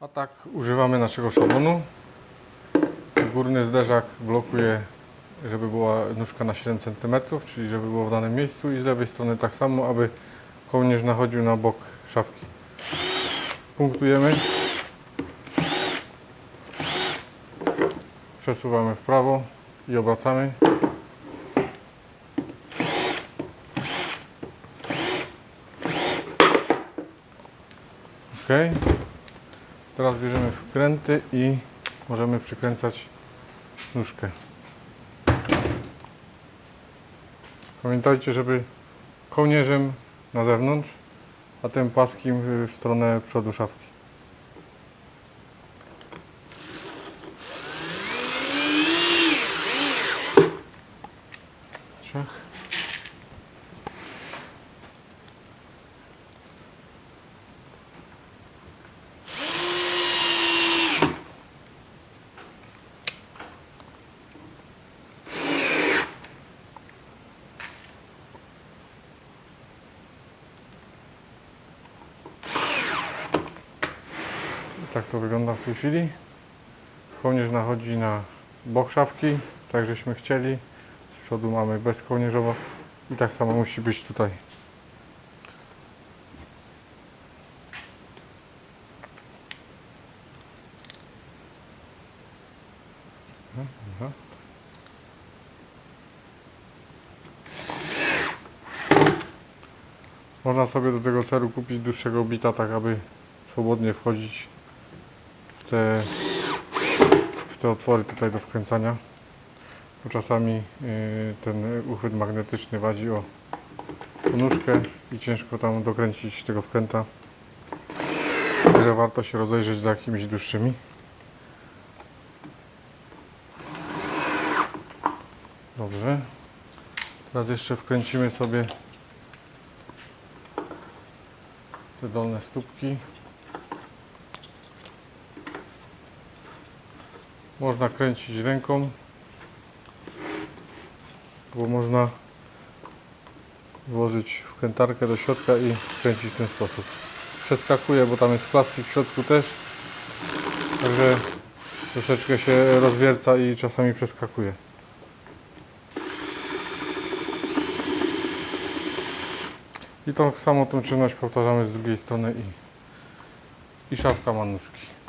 A tak używamy naszego szablonu. Górny zderzak blokuje, żeby była nóżka na 7 cm, czyli żeby było w danym miejscu i z lewej strony tak samo, aby kołnierz nachodził na bok szafki. Punktujemy. Przesuwamy w prawo i obracamy. Ok. Teraz bierzemy wkręty i możemy przykręcać nóżkę. Pamiętajcie, żeby kołnierzem na zewnątrz, a tym paskim w stronę przodu szafki. Tak to wygląda w tej chwili. Kołnierz nachodzi na bok szafki, tak żeśmy chcieli. Z przodu mamy bez kołnierzowo i tak samo musi być tutaj. Można sobie do tego celu kupić dłuższego bita, tak aby swobodnie wchodzić te, w te otwory tutaj do wkręcania. Bo czasami y, ten uchwyt magnetyczny wadzi o, nóżkę i ciężko tam dokręcić tego wkręta. Także warto się rozejrzeć za jakimiś dłuższymi. Dobrze. Teraz jeszcze wkręcimy sobie te dolne stópki. Można kręcić ręką, bo można włożyć wkrętarkę do środka i kręcić w ten sposób. Przeskakuje, bo tam jest plastik w środku też, także troszeczkę się rozwierca i czasami przeskakuje. I tą samą tą czynność powtarzamy z drugiej strony i, i szafka ma nóżki.